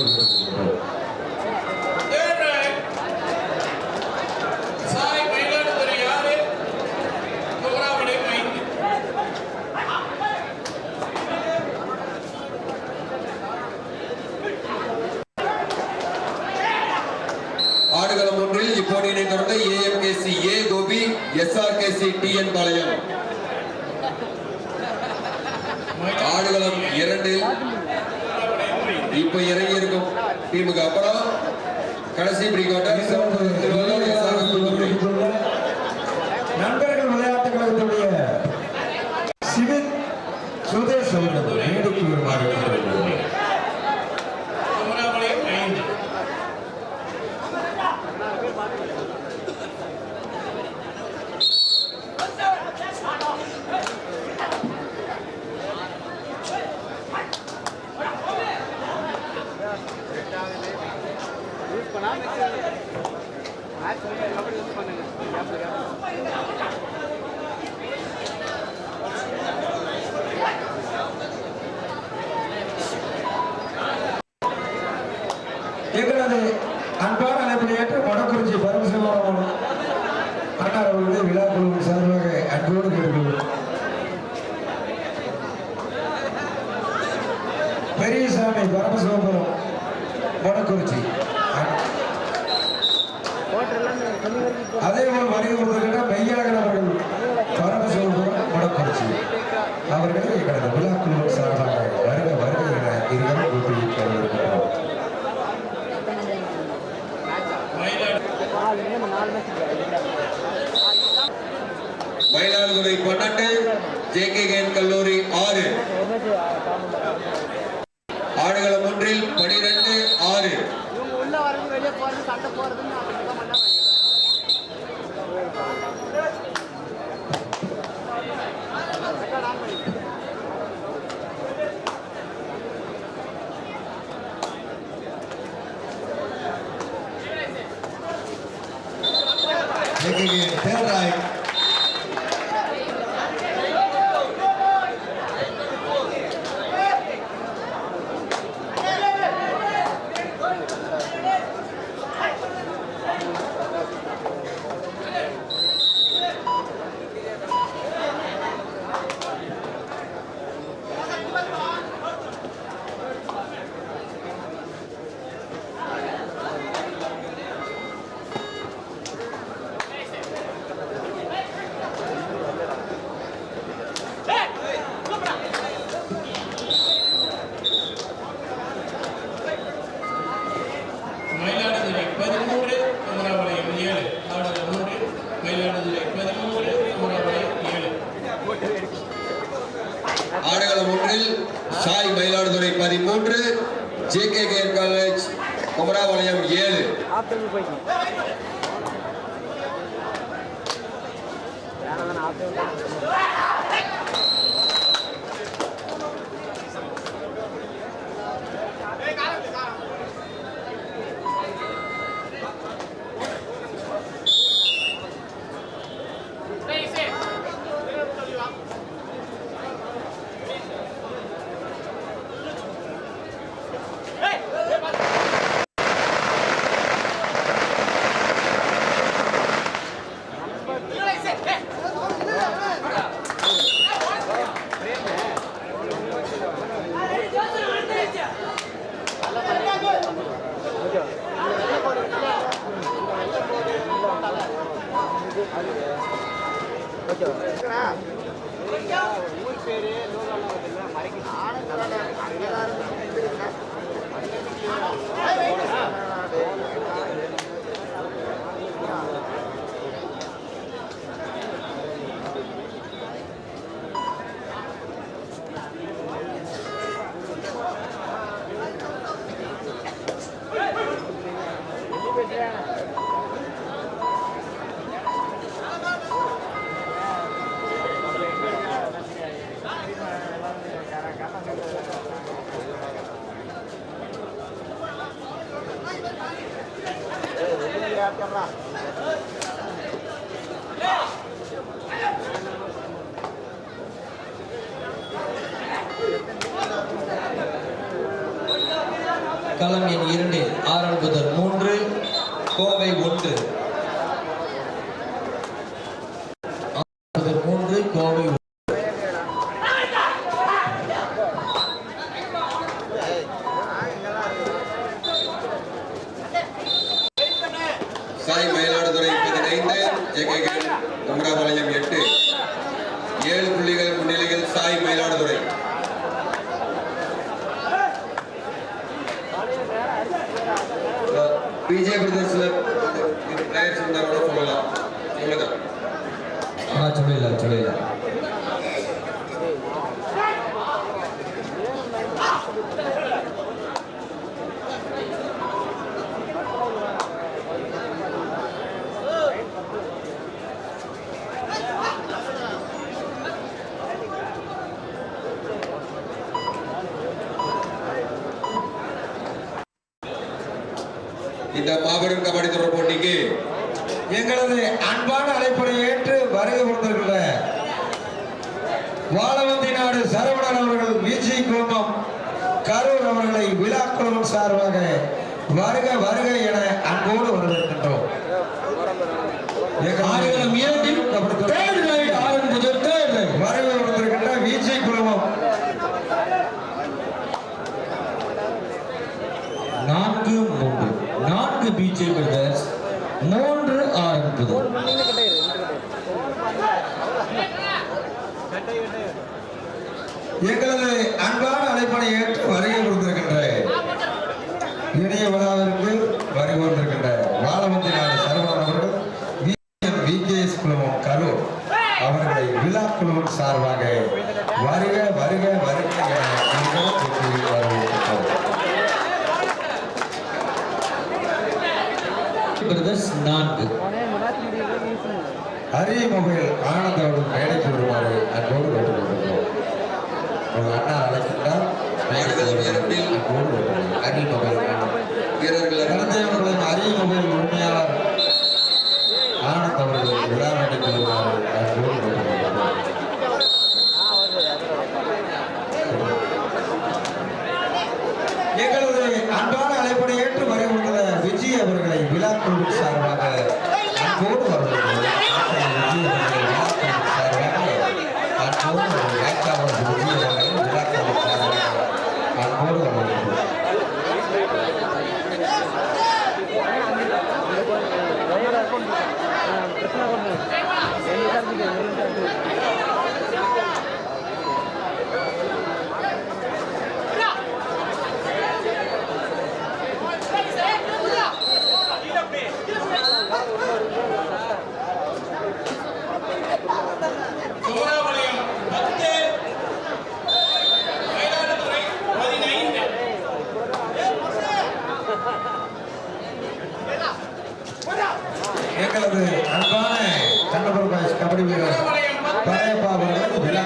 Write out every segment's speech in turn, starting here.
Jesus. Amém. 还可以，他不是穿那个，也不一。மயிலாடுதுறை பன்னெண்டு J K can கல்லூரி ஆறு. ஆடுகளம் ஒன்றில் பனிரெண்டு ஆறு. cámara. பிஜே பிரதேசில் பிளேயர்ஸ் இருந்தால் கூட சொல்லலாம் சொல்லுங்க ஆனால் சொல்லல சொல்லல நான்கு பிஜே மூன்று ஆரம்பிப்பது எங்களது அன்பான அழைப்பனை ஏற்று வருகை கொடுத்திருக்கின்ற இணைய விழாவிற்கு அறிமுகையில் ஆனந்தோடும் மேடைக்கு வருமாறு அன்போடு கேட்டுக்கொண்டிருக்கிறோம் உங்கள் அண்ணா அழைக்கின்றால் அன்போடு அறிமுகையில் வீரர்கள் இறந்தவர்களின் அறிமுகையில் உண்மையாளர் ஆனந்த் அவர்கள் விழா நடக்கிறது நமது அன்பான கண்டபுரம் கபடி வீரர் பழையப்பா அவர்கள் விழா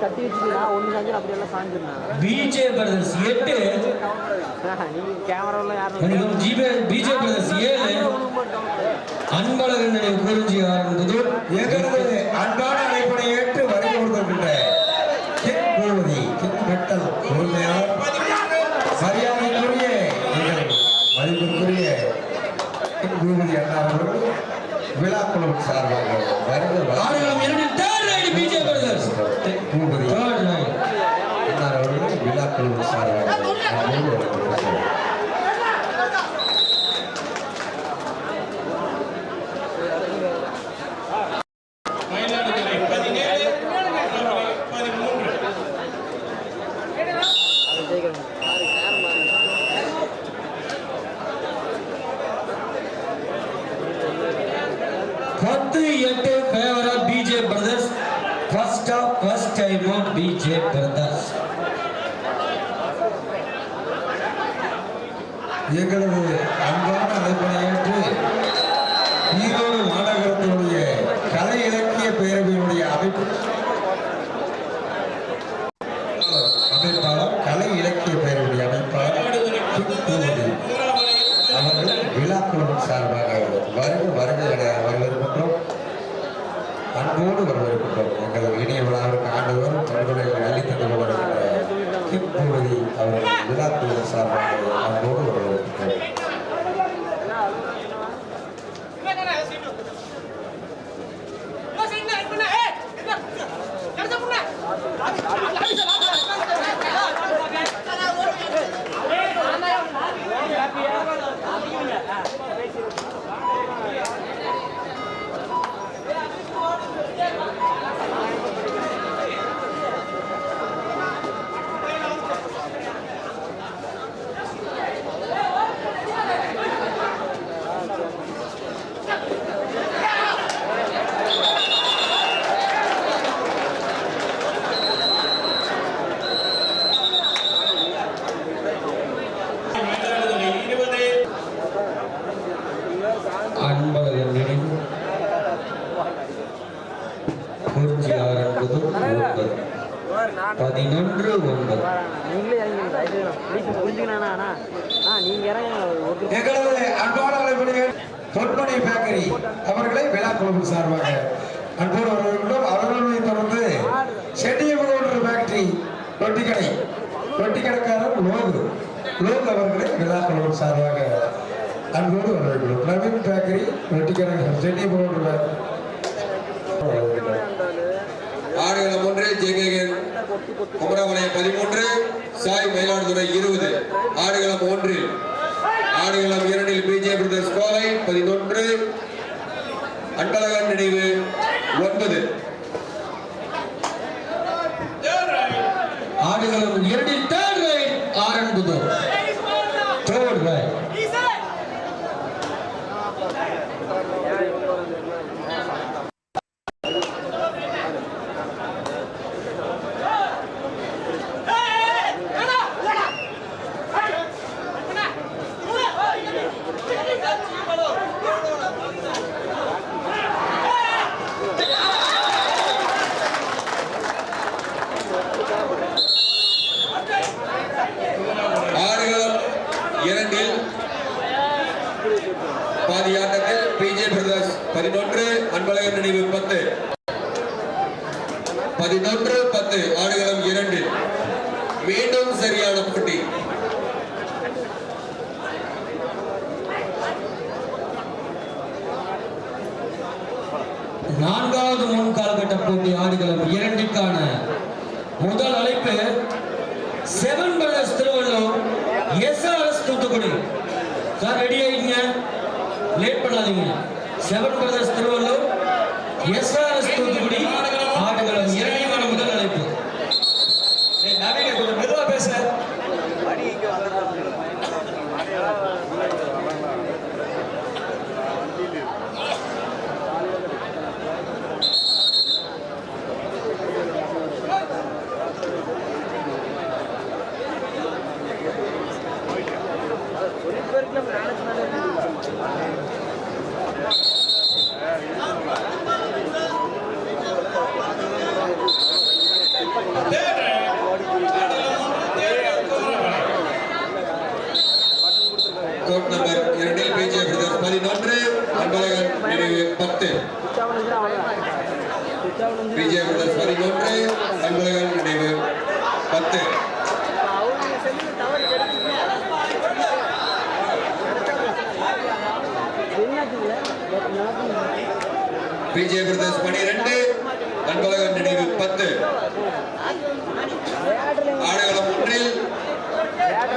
கட்டி வச்சுக்கினா ஒன்று சாஞ்சு அப்படி எல்லாம் சாஞ்சிருந்தேன் பிஜே பிரதர்ஸ் எட்டு. நீங்க கேமராவில் யாரும் ஜிபே பிஜே பிரதர்ஸ் ஏழு. அன்பழகன் நினைவு குறிஞ்சி ஆரம்பித்தது எங்களது அன்பான அழைப்பனை ஏற்று மெட்டல் மரியாதைக்குரிய பூபதி அண்ணா அவர்கள் விழாக்குழு சார்பாக ஆடுகளம் இரண்டில் third raid PJ Brothers king Bhupathi third raid அண்ணா அவர்கள் விழாக்குழு சார்பாக அன்போடு வரவேற்கிறோம். மயிலாடுதுறை பதினேழு மதுரை பதிமூன்று பத்து எட்டு ஃபேவரா PJ Brothers first half first time PJ Brothers எங்களது அன்பான அழைப்பனை ஏற்று ஈரோடு மாநகரத்தினுடைய கலை இலக்கிய பேரவையினுடைய அமைப்பு அமைப்பாளர் கலை இலக்கிய பேரவையுடைய அமைப்பாளர் கிங் பூபதி அவர்கள் விழாக்குழு சார்பாக வருக வருக என வரவேற்கின்றோம் அன்போடு வரவேற்கின்றோம் எங்களது இணைய விழாவிற்கு ஆண்டுதோறும் தங்களை அளித்தது வருகின்ற கிங் பூபதி அவர்கள் விழாக்குழு சார்பாக அன்போடு வரவேற்கின்றோம் மயிலாடுதுறை இருபது அன்பழகன் நினைவு குறிஞ்சி ஆரம்பித்தது ஒன்பது பதினொன்று ஒன்பது நீங்களே இறங்கி தயவுசெய்து ப்ளீஸ் புரிஞ்சுக்கணா அண்ணா ஆ நீங்கள் இறங்க ஒரு எங்களது அன்பான அழைப்பணிகள் பொன்மணி பேக்கரி அவர்களை விழாக்குழு சார்பாக அன்போடு வரவேற்கின்றோம் அவர்களை தொடர்ந்து செட்டியமகோடு ஃபேக்டரி ரொட்டிக்கடை கடைக்காரர் லோகு. லோகு அவர்களை விழாக்குழு சார்பாக அன்போடு வரவேற்கிறோம். நவீன் பேக்கரி சென்னை போன்ற ஆடுகளம் ஒன்று ஜேகேஎன் குமரவளையம் பதிமூன்று சாய் மயிலாடுதுறை இருபது. ஆடுகளம் ஒன்றில் ஆடுகளம் இரண்டில் பிஜே பிரதர்ஸ் கோவை பதினொன்று. அன்பழகன் நினைவு ஒன்பது. Yeah.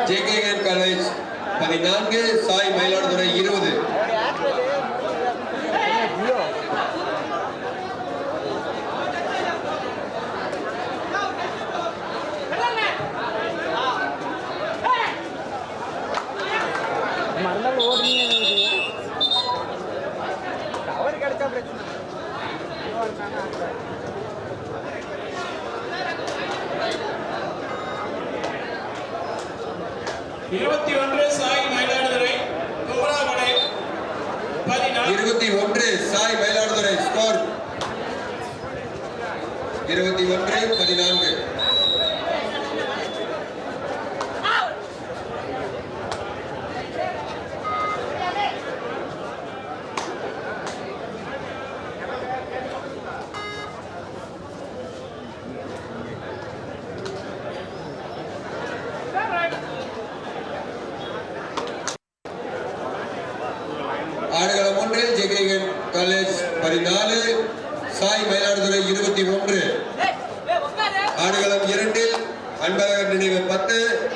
ஜே கே காலேஜ் பதினான்கு சாய் மயிலாடுதுறை இருபது.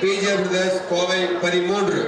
பிஜே பிரதேஷ் கோவை பதிமூன்று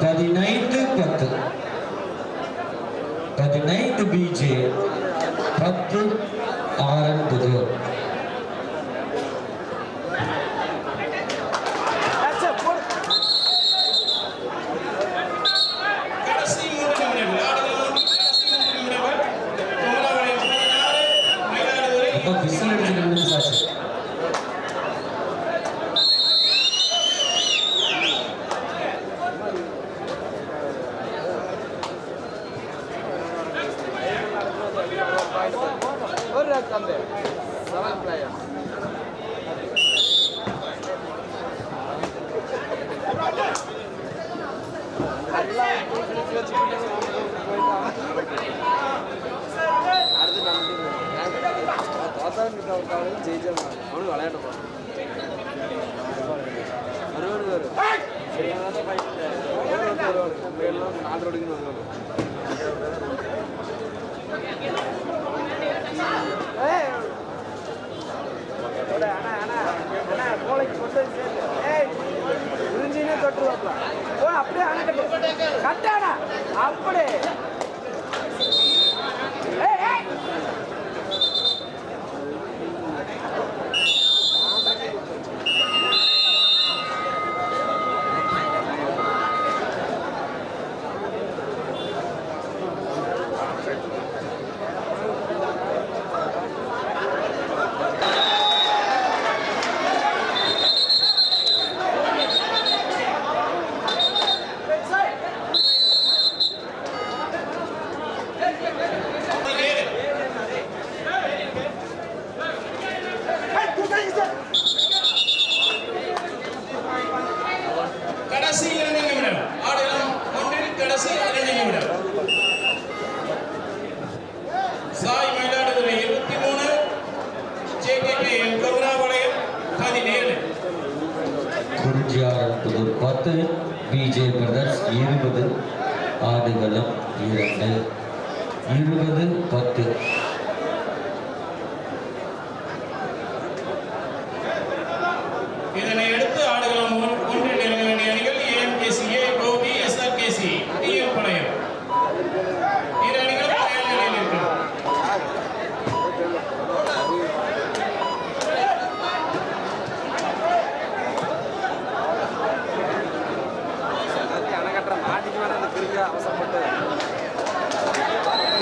பதினைந்து பத்து. பதினைந்து பிஜே பத்து ஆரம்பது நாலு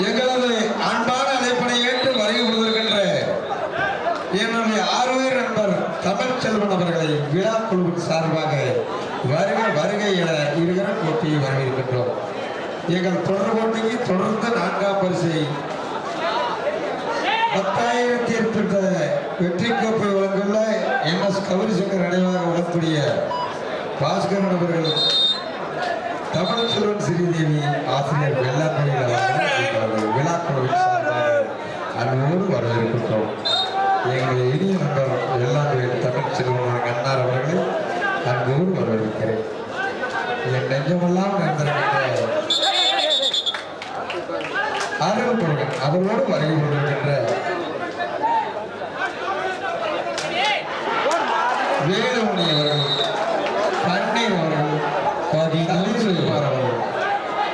எங்களது அன்பான அழைப்பினை ஏற்று வருகை புரிந்திருக்கின்ற என்னுடைய ஆர்வீர் நண்பர் தமிழ் செல்வன் அவர்களை விழா குழுவின் சார்பாக வருகை வருகை என இருக்கிற போட்டியை வரவேற்கின்றோம். எங்கள் தொடர் போட்டிக்கு தொடர்ந்து நான்காம் பரிசை பத்தாயிரத்தி ஏற்பட்ட வெற்றி கோப்பை வழங்குள்ள எம் எஸ் கௌரிசங்கர் நினைவாக வழங்கக்கூடிய பாஸ்கரன் அவர்கள் தமிழ் செல்வன் ஸ்ரீதேவி ஆசிரியர் வெள்ளாக்குடியில் விழாக்குழுவின் சார்பாக அன்போடு வரவேற்கின்றோம். எங்கள் இனிய நண்பர் வெள்ளாக்குடியில் தமிழ் செல்வன் அண்ணார் அவர்களை அன்போடு வரவேற்கிறேன். என் நெஞ்சமெல்லாம் நடந்திருக்கின்ற அருள்முருகன் அவரோடு வருகை கொண்டிருக்கின்ற வேலுமணி அவர்கள் கண்ணீர் அவர்கள் பதினொன்று அவர்கள்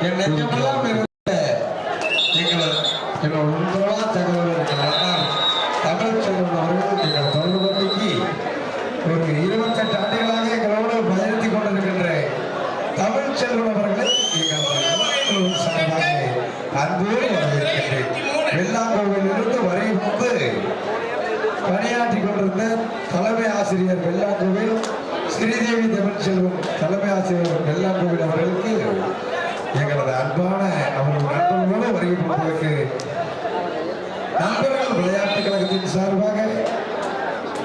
என் நெஞ்சமெல்லாம் இருந்த எங்கள் எங்கள் உண்மையா தகவல் எங்கள் அண்ணார் தமிழ் செல்வன் அவர்கள் எங்கள் தொடர்புக்கு ஒரு இருபத்தெட்டு ஆண்டுகளாக எங்களோடு பயணித்துக் கொண்டிருக்கின்ற தமிழ் செல்வன் அவர்களை எங்கள் குழுவின் சார்பாக அன்போடு வரவேற்கின்றேன் வெள்ளாங்கோவிலிருந்து வரை வந்து பணியாற்றி கொண்டிருந்த தலைமை ஆசிரியர் வெள்ளாங்கோவில் ஸ்ரீதேவி தமிழ் செல்வம் ஆசிரியர் வெள்ளாங்கோவில் அவர்களுக்கு எங்களது அன்பான அவர்கள் நண்பர்களோடு வருகை கொடுப்பதற்கு நண்பர்கள் விளையாட்டுக் கழகத்தின் சார்பாக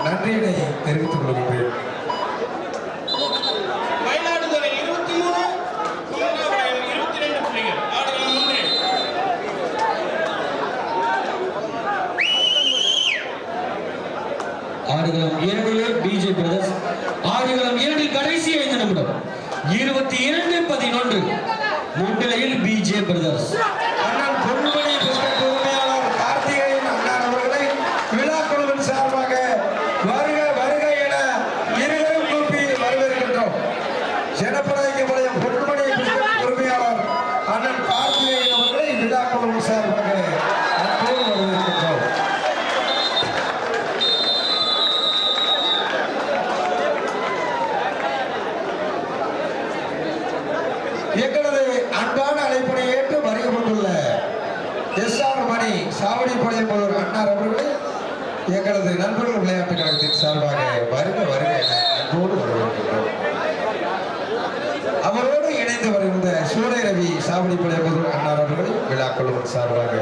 நன்றியினை தெரிவித்துக் கொள்கின்றேன். ஆடுகளம் இரண்டிலே பிஜே பிரதர்ஸ். ஆடுகளம் இரண்டில் கடைசி ஐந்து நிமிடம். இருபத்தி இரண்டு பதினொன்று முன்னிலையில் பிஜே பிரதர்ஸ் அண்ணன் பொன்மணி பிஸ்கட் உரிமையாளர் கார்த்திகேயன் அண்ணன் அவர்களை விழா குழுவின் சார்பாக வருக வருக என இருவரும் கூப்பி வரவேற்கின்றோம் ஜனப்படாய்க்கப்பாளையம் பொன்மணி பிஸ்கட் உரிமையாளர் அண்ணன் கார்த்திகேயன் அவர்களை விழா குழுவின் சார்பாக அன்போடு வரவேற்கின்றோம் எங்களது அன்பான அழைப்பினை ஏற்று வருகை கொண்டுள்ள எஸ் ஆர் மணி சாவடிப்பாளையம் முதல்வர் அண்ணார் அவர்களை எங்களது நண்பர்கள் விளையாட்டுக் கழகத்தின் சார்பாக வருக வருக என அன்போடு வரவேற்கின்றோம். அவரோடு இணைந்து வருகின்ற சூளை ரவி சாவடிப்பாளையம் முதல்வர் அண்ணார் அவர்கள் விழாக்குழுவின் சார்பாக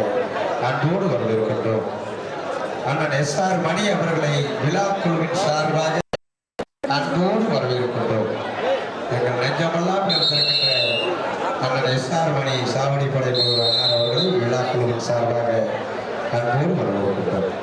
அன்போடு வரவேற்கின்றோம். அண்ணன் எஸ் ஆர் மணி அவர்களை விழாக்குழுவின் சார்பாக அன்போடு வரவேற்கின்றோம். எங்கள் நெஞ்சமெல்லாம் இருந்திருக்கின்ற அண்ணன் எஸ் ஆர் மணி சாவடி படை அண்ணார் அவர்கள் விழாக்குழுவின் சார்பாக அன்போடு வரவேற்கின்றோம்.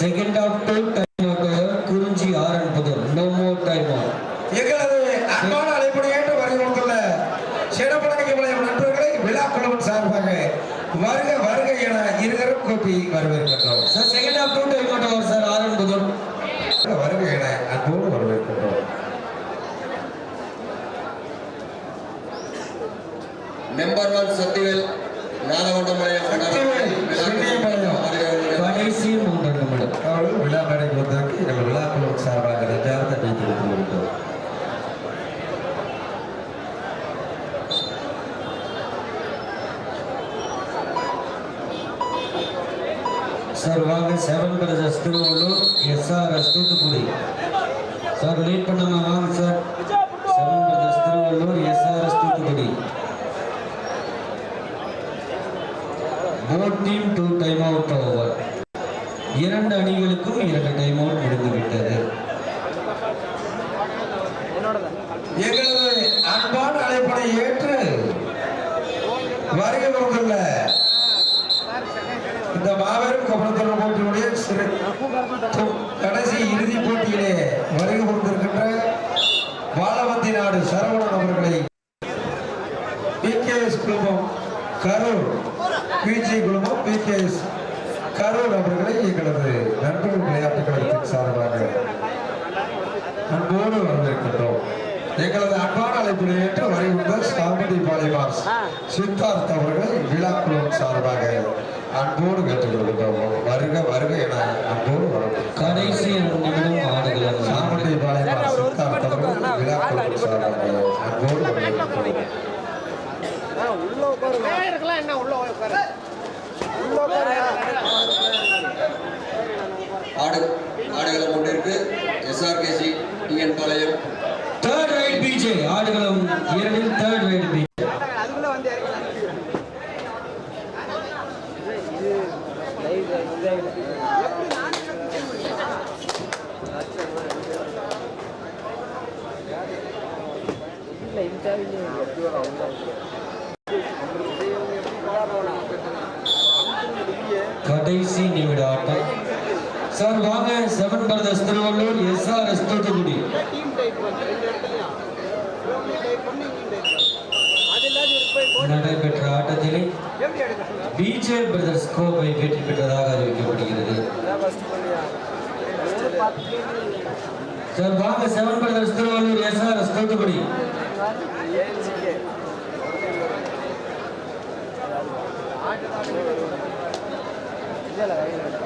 Second half two time Kurinji Aaron புதர் நோ மோர் டைம் எங்களது அன்பான அழைப்படை ஏற்று வருகின்ற சிறப்படங்கி விளையும் நண்பர்களை விழா குழுவின் சார்பாக வருக வருக என இருகரும் கூப்பி வரவேற்கின்றோம். Second half two time out அவர் சார் ஆரன் புதர் வருக என அன்போடு வரவேற்கின்றோம் நம்பர் ஒன் சத்திவேல் நாலவண்டமலையம் சக்திவேல், சின்னியம்பாளையம். கடைசி மூன்று நிமிடம் அவர்கள் விழா மேடைக்கு வந்ததற்கு எங்கள் விழா குழுவின் சார்பாக நெஞ்சார்ந்த நன்றி தெரிவித்துக் கொள்கிறோம் சார் வாங்க Seven Brothers Thiruvallur SRS Thoothukudi sir late பண்ணாம வாங்க sir Seven Brothers Thiruvallur SRS Thoothukudi both team two time out over இரண்டு அணிகளுக்கும் இரண்டு டைம் அவுட் முடிந்து விட்டது எங்களது அன்பான அழைப்படை ஏற்று வருகை இந்த மாபெரும் கபடத்தொடர் போட்டியுடைய சிறு கடைசி இறுதிப் போட்டியிலே வருகை கொண்டிருக்கின்ற வாழவந்தி நாடு சரவணன் அவர்களை பிகேஎஸ் குழுமம் கரூர் பிஜி குழுமம் பிகேஎஸ் கரூர் அவர்களை எங்களது நண்பர்கள் விளையாட்டுக் கழகத்தின் சார்பாக அன்போடு வரவேற்கின்றோம். எங்களது அன்பான அழைப்பினை ஏற்று வருகின்ற சாமதி பாலிமாஸ் சித்தார்த் அவர்களை விழாக்குழுவின் சார்பாக அன்போடு கேட்டுக்கொள்கின்றோம். வருக வருக என அன்போடு வரவேற்கிறோம். கடைசி நிமிடம் ஆடுகளம். சாமதி பாலிமாஸ் சித்தார்த் அவர்கள் விழாக்குழுவின் சார்பாக அன்போடு உள்ள என்ன உள்ள உட்காரு. ஆடு ஆடுகளம் ஒன்றிற்கு எஸ்ஆர்கேசி டிஎன் பாளையம் ஆடுகளம் இரண்டில் கோப்பை வெற்றி பெற்றதாக அறிவிக்கப்படுகிறது. சார் வாங்க Seven Brothers Thiruvallur SRS Thoothukudi. இல்லை.